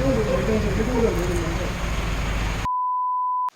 정도, 이 정도, 이 정도 모르는데.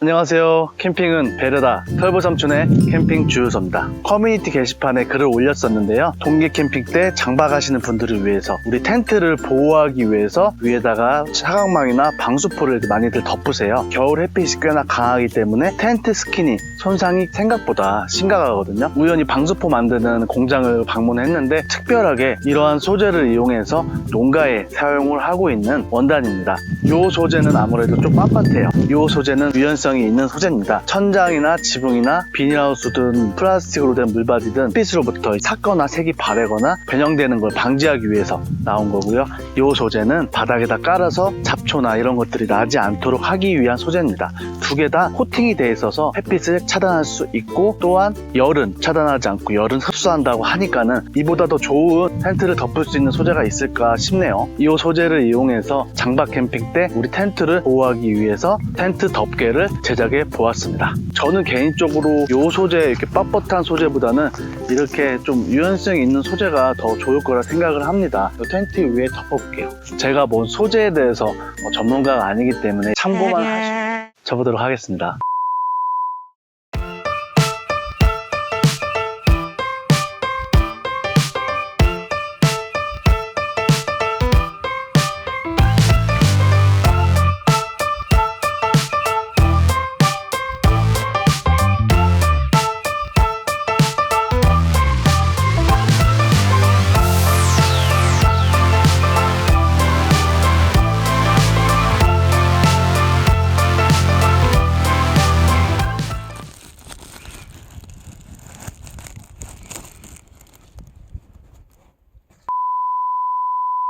안녕하세요. 캠핑은 베르다 털보 삼촌의 캠핑 주유소입니다. 커뮤니티 게시판에 글을 올렸었는데요. 동계 캠핑 때 장박하시는 분들을 위해서 우리 텐트를 보호하기 위해서 위에다가 차광망이나 방수포를 많이들 덮으세요. 겨울 햇빛이 꽤나 강하기 때문에 텐트 스킨이 손상이 생각보다 심각하거든요. 우연히 방수포 만드는 공장을 방문했는데 특별하게 이러한 소재를 이용해서 농가에 사용을 하고 있는 원단입니다. 이 소재는 아무래도 좀 빳빳해요. 이 소재는 유연성 이 있는 소재입니다. 천장이나 지붕이나 비닐하우스든 플라스틱으로 된 물바디든 햇빛으로부터 삭거나 색이 바래거나 변형되는 걸 방지하기 위해서 나온 거고요. 이 소재는 바닥에다 깔아서 잡초나 이런 것들이 나지 않도록 하기 위한 소재입니다. 두 개 다 코팅이 돼 있어서 햇빛을 차단할 수 있고 또한 열은 차단하지 않고 열은 흡수한다고 하니까는 이보다 더 좋은 텐트를 덮을 수 있는 소재가 있을까 싶네요. 이 소재를 이용해서 장박 캠핑 때 우리 텐트를 보호하기 위해서 텐트 덮개를 제작해 보았습니다. 저는 개인적으로 이 소재 이렇게 뻣뻣한 소재보다는 이렇게 좀 유연성 있는 소재가 더 좋을 거라 생각을 합니다. 이 텐트 위에 덮어볼게요. 제가 뭔 소재에 대해서 뭐 전문가가 아니기 때문에 참고만 하시고 쳐보도록 하겠습니다.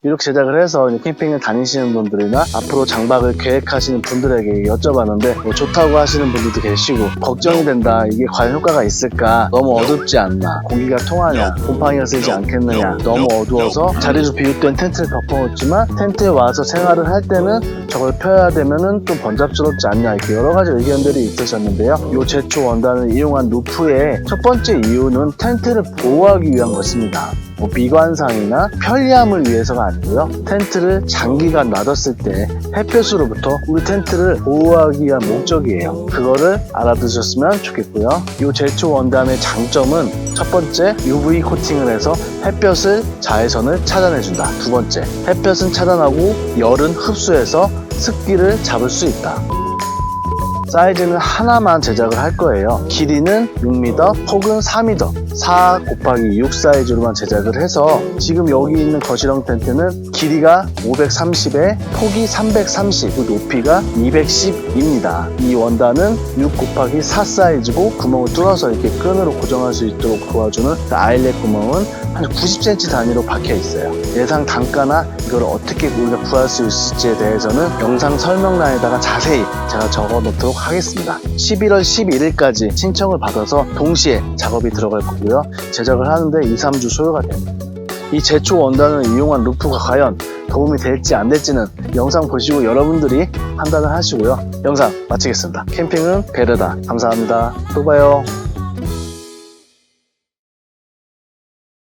이렇게 제작을 해서 캠핑을 다니시는 분들이나 앞으로 장박을 계획하시는 분들에게 여쭤봤는데 뭐 좋다고 하시는 분들도 계시고 걱정이 된다 이게 과연 효과가 있을까 너무 어둡지 않나 공기가 통하냐 곰팡이가 쓰지 않겠느냐 너무 어두워서 자리로 비웃된 텐트를 덮어놓지만 텐트에 와서 생활을 할 때는 저걸 펴야 되면은 좀 번잡스럽지 않냐 이렇게 여러 가지 의견들이 있으셨는데요. 이 제초 원단을 이용한 루프의 첫 번째 이유는 텐트를 보호하기 위한 것입니다 뭐 미관상이나 편리함을 위해서가 아니고요. 텐트를 장기간 놔뒀을 때 햇볕으로부터 우리 텐트를 보호하기 위한 목적이에요. 그거를 알아두셨으면 좋겠고요. 이 제초 원단의 장점은 첫 번째 UV 코팅을 해서 햇볕을 자외선을 차단해준다. 두 번째 햇볕은 차단하고 열은 흡수해서 습기를 잡을 수 있다. 사이즈는 하나만 제작을 할 거예요. 길이는 6m 혹은 4m, 4 곱하기 6 사이즈로만 제작을 해서 지금 여기 있는 거실형 텐트는 길이가 530에 폭이 330, 그 높이가 210입니다. 이 원단은 6 곱하기 4 사이즈고 구멍을 뚫어서 이렇게 끈으로 고정할 수 있도록 도와주는 그 아일렛 구멍은 한 90cm 단위로 박혀 있어요. 예상 단가나 이걸 어떻게 우리가 구할 수 있을지에 대해서는 영상 설명란에다가 자세히 제가 적어 놓 하겠습니다. 11월 11일까지 신청을 받아서 동시에 작업이 들어갈 거고요. 제작을 하는데 2, 3주 소요가 됩니다. 이 제초 원단을 이용한 루프가 과연 도움이 될지 안 될지는 영상 보시고 여러분들이 판단을 하시고요. 영상 마치겠습니다. 캠핑은 베르다. 감사합니다. 또 봐요.